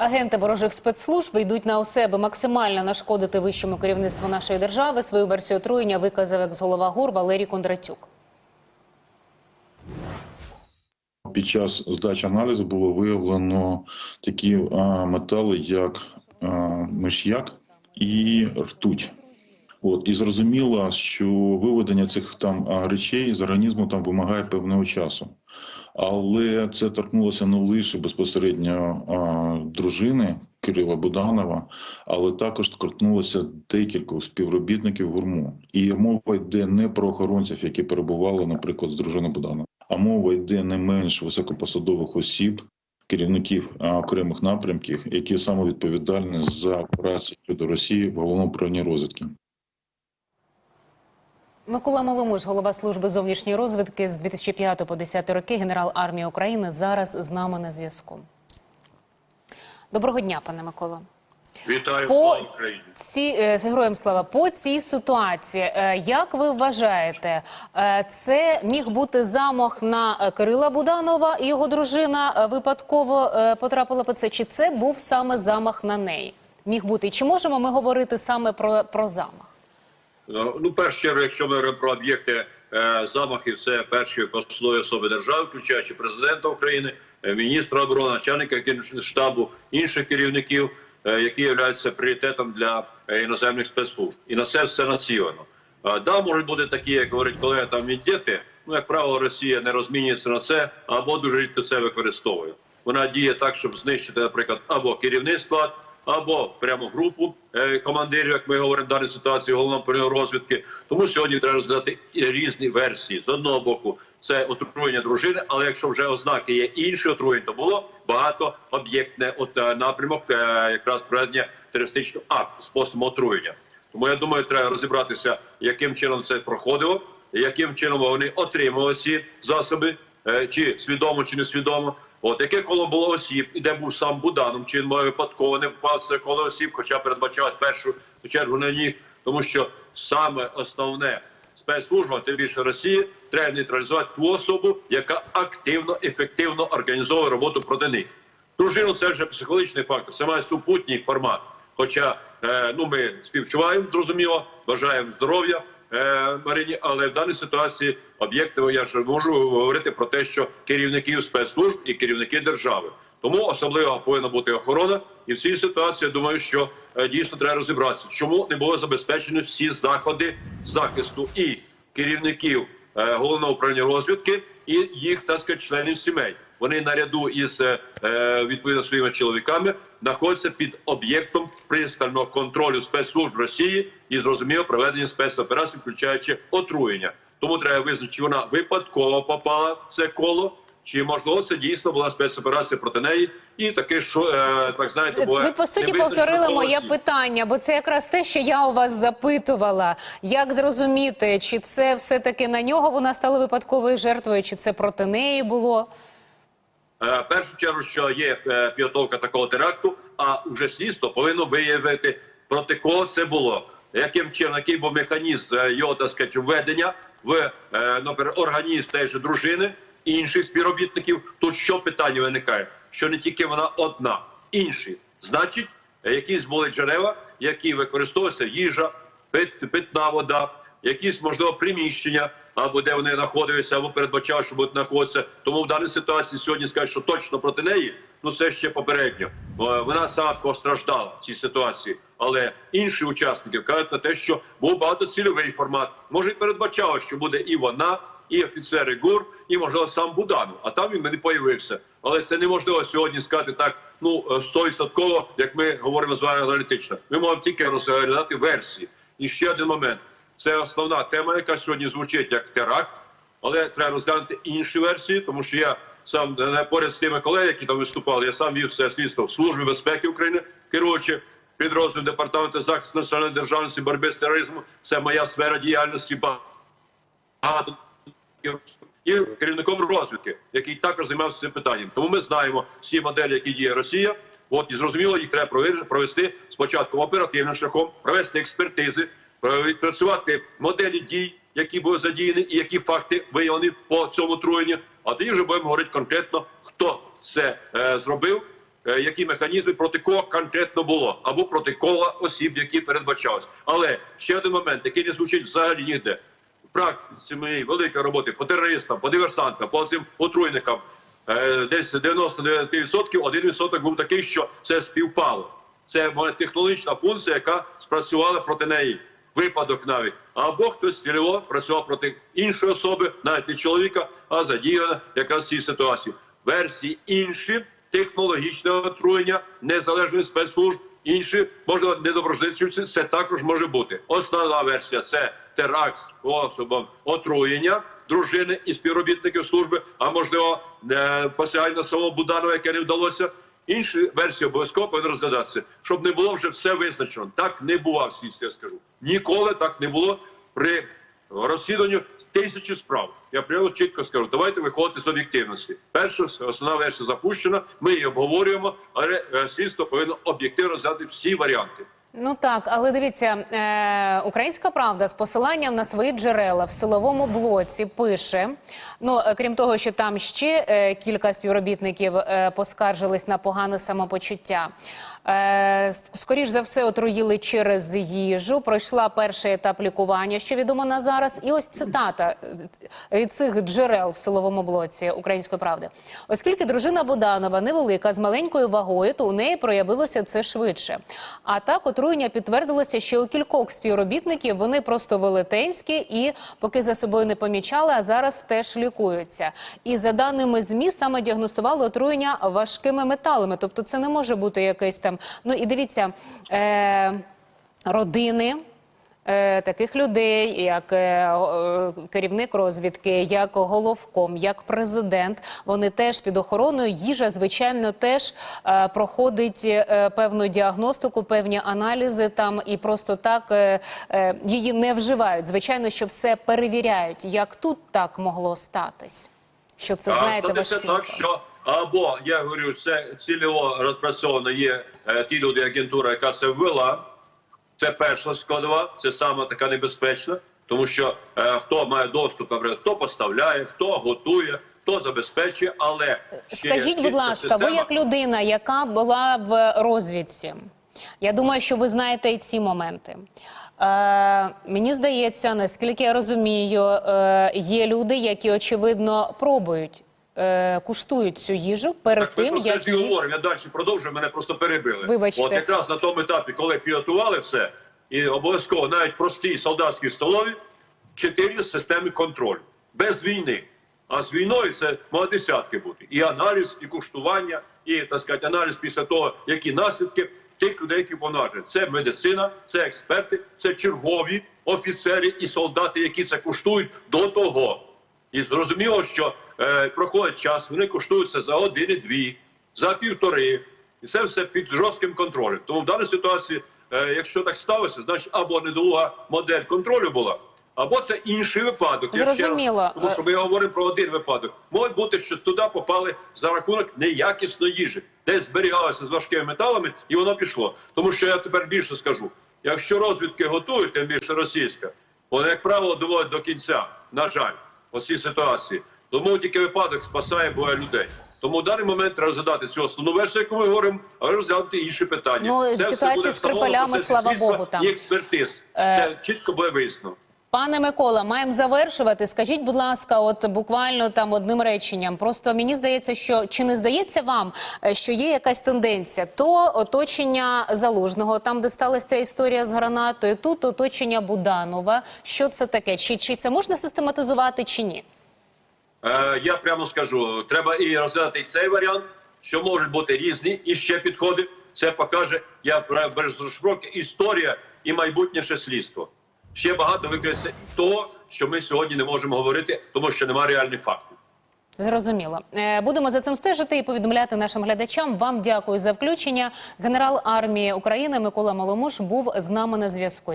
Агенти ворожих спецслужб йдуть на себе максимально нашкодити вищому керівництву нашої держави. Свою версію отруєння виказав екс-голова ГУР Валерій Кондратюк. Під час здачі аналізу було виявлено такі а, метали, як а, миш'як і ртуть. От і зрозуміло, що виведення цих там речей з організму там вимагає певного часу. Але це торкнулося не лише безпосередньо дружини Кирила Буданова, але також торкнулося декількох співробітників гурму. І мова йде не про охоронців, які перебували, наприклад, з дружиною Буданова, а мова йде не менш високопосадових осіб, керівників окремих напрямків, які саме відповідальні за операції щодо Росії в головному управлінні розвідки. Микола Маломуж, голова служби зовнішньої розвідки з 2005 по 2010 роки, генерал армії України, зараз з нами на зв'язку. Доброго дня, пане Миколо. Вітаю По Україні. ці е, з героям слава по цій ситуації, е, як ви вважаєте, е, це міг бути замах на Кирила Буданова і його дружина випадково потрапила по це? Чи це був саме замах на неї? Міг бути. Чи можемо ми говорити саме про, про замах? Ну, Ну, в першу чергу, якщо ми говоримо про об'єкти е, замахів, це перші посадові особи держави, включаючи президента України, е, міністра оборони, начальника генштабу, інших керівників, е, які являються пріоритетом для е, іноземних спецслужб. І на це все націлено. Да, можуть бути такі, як говорить колега, там віддіти. Ну, як правило, Росія не розмінюється на це або дуже рідко це використовує. Вона діє так, щоб знищити, наприклад, або керівний склад, або прямо групу е, командирів, як ми говоримо в даній ситуації головного розвідки. Тому сьогодні треба розглядати різні версії. З одного боку, це отруєння дружини, але якщо вже ознаки є інші отруєння, то було багато об'єктне от е, напрямок, е, якраз проведення терористичного акту способом отруєння. Тому я думаю, треба розібратися, яким чином це проходило, яким чином вони отримували ці засоби, чи свідомо, чи несвідомо. От яке коло було осіб, і де був сам Буданов, чи він може випадково не впав це коло осіб, хоча передбачав першу чергу на них, тому що саме основне спецслужба, тим більше Росії, треба нейтралізувати ту особу, яка активно, ефективно організовує роботу проти них. Дружину це вже психологічний фактор, це має супутній формат. Хоча е, ну ми співчуваємо, зрозуміло, бажаємо здоров'я Марині, але в даній ситуації об'єктиво я ж можу говорити про те, що керівників спецслужб і керівники держави. Тому особливо повинна бути охорона, і в цій ситуації я думаю, що е, дійсно треба розібратися, чому не було забезпечені всі заходи захисту і керівників е, головного управління розвідки і їх так сказати, членів сімей. Вони наряду із е, е, відповідно своїми чоловіками знаходяться під об'єктом пристального контролю спецслужб Росії і зрозуміло проведення спецоперацій, включаючи отруєння. Тому треба визначити, чи вона випадково попала в це коло. Чи можливо це дійсно була спецоперація проти неї, і таке що е, так знаєте, буває Ви по суті повторили моє питання, бо це якраз те, що я у вас запитувала. Як зрозуміти, чи це все-таки на нього вона стала випадковою жертвою, чи це проти неї було? Е, першу чергу, що є е, підготовка такого теракту, а вже слідство повинно виявити проти кого це було, яким чином, який був механізм е, його так сказати, введення в наприклад, організм теж дружини інших співробітників. Тут що питання виникає? Що не тільки вона одна, інші, значить, якісь були джерела, які використовуються їжа, пит, питна вода, якісь можливо приміщення, або де вони знаходилися, або передбачали, що будуть знаходитися. Тому в даній ситуації сьогодні скажуть, що точно проти неї, ну це ще попередньо. Е, Вона сама постраждала в цій ситуації. Але інші учасники кажуть на те, що був багатоцільовий формат. Може, і передбачало, що буде і вона, і офіцери ГУР, і можливо сам Буданов. А там він не появився. Але це неможливо сьогодні сказати так. Ну е, стовідсотково, як ми говоримо з вами аналітично. Ми можемо тільки розглядати версії. І ще один момент. Це основна тема, яка сьогодні звучить як теракт, але треба розглянути інші версії, тому що я сам е, поряд з тими колегами, які там виступали, я сам вів це слідство в службі безпеки України, керуючи підрозділом департаменту захисту національної державності, боротьби з тероризмом. Це моя сфера діяльності. Багато і керівником розвідки, який також займався цим питанням. Тому ми знаємо всі моделі, які діє Росія. От і зрозуміло, їх треба провести спочатку оперативним шляхом, провести експертизи, відпрацювати моделі дій, які були задіяні, і які факти виявлені по цьому труєнню. А тоді вже будемо говорити конкретно, хто це е, зробив, е, які механізми проти кого конкретно було, або проти кола осіб, які передбачались. Але ще один момент, який не звучить взагалі ніде. В практиці моєї великої роботи по терористам, по диверсантам, по цим отруйникам, е, десь 99% один відсоток був такий, що це співпало. Це технологічна функція, яка спрацювала проти неї. Випадок навіть. Або хтось цільово працював проти іншої особи, навіть не чоловіка, а задіяна якраз в цій ситуації. Версії інші технологічне отруєння незалежних спецслужб, інші можливо недоброжитівці, це також може бути. Основна версія це теракт способом отруєння дружини і співробітників служби, а можливо е, посягання самого Буданова, яке не вдалося. Інші версії обов'язково повинні розглядатися, щоб не було вже все визначено. Так не бував слідстві, я скажу. Ніколи так не було при розслідуванні тисячі справ. Я прямо чітко скажу, давайте виходити з об'єктивності. Перша основна версія запущена, ми її обговорюємо, але е, слідство повинно об'єктивно взяти всі варіанти. Ну так, але дивіться, е, українська правда з посиланням на свої джерела в силовому блоці пише: ну е, крім того, що там ще е, кілька співробітників е, поскаржились на погане самопочуття. Е, скоріш за все, отруїли через їжу. Пройшла перший етап лікування, що відомо на зараз. І ось цитата е, від цих джерел в силовому блоці української правди. Оскільки дружина Буданова невелика з маленькою вагою, то у неї проявилося це швидше. А так отруєння підтвердилося, що у кількох співробітників вони просто велетенські і поки за собою не помічали, а зараз теж лікуються. І за даними змі, саме діагностували отруєння важкими металами. Тобто, це не може бути якесь там. Ну і дивіться, е, родини. Е, Таких людей, як е, керівник розвідки, як головком, як президент, вони теж під охороною. Їжа, звичайно, теж е, проходить певну діагностику, певні аналізи там і просто так її не вживають. Звичайно, що все перевіряють. Як тут так могло статись? Що це знаєте, А важкі так, що або я говорю, це цільово розпрацьовано є ті люди, агентура, яка це ввела. Це перша складова, це саме така небезпечна, тому що е, хто має доступ, хто поставляє, хто готує, хто забезпечує, але Скажіть, будь ласка, ви як людина, яка була в розвідці, я думаю, що ви знаєте і ці моменти. Е, мені здається, наскільки я розумію, е, є люди, які очевидно пробують. Е, Куштують цю їжу перед Так, ми тим, про це як її... говоримо. Я далі продовжую, мене просто перебили. Вибачте. От якраз на тому етапі, коли підготували все, і обов'язково навіть прості солдатські столові, чотири системи контролю. Без війни. А з війною це має десятки бути. І аналіз, і куштування, і так сказати, аналіз після того, які наслідки тих людей, які повнажені. Це медицина, це експерти, це чергові офіцери і солдати, які це куштують до того. І зрозуміло, що е, проходить час, вони коштуються за години-дві, за півтори. І це все під жорстким контролем. Тому в даній ситуації, е, якщо так сталося, значить або недолуга модель контролю була, або це інший випадок. Раз- Зрозуміло. Тому що ми говоримо про один випадок. Може бути, що туди попали за рахунок неякісної їжі, де зберігалося з важкими металами, і воно пішло. Тому що я тепер більше скажу: якщо розвідки готують, тим більше російська, вони, як правило, доводять до кінця, на жаль, оці ситуації. Тому тільки випадок спасає боє людей. Тому в даний момент треба розглядати цю основну версію, яку ми говоримо, а розглянути інші питання. Ну, Це все ситуація з процесі слава Богу, там. І експертиз. Е, Це чітко буде вияснено. Пане Микола, маємо завершувати. Скажіть, будь ласка, от буквально там одним реченням. Просто мені здається, що чи не здається вам, е, що є якась тенденція? То оточення залужного, там де сталася ця історія з гранатою, тут оточення Буданова. Що це таке? Чи, чи це можна систематизувати, чи ні? Е, я прямо скажу, треба і розглядати і цей варіант, що можуть бути різні і ще підходи. Це покаже, я без розшифровки, історія і майбутнє слідство. Ще багато викриється того, що ми сьогодні не можемо говорити, тому що немає реальних фактів. Зрозуміло. Е, Будемо за цим стежити і повідомляти нашим глядачам. Вам дякую за включення. Генерал армії України Микола Маломуш був з нами на зв'язку.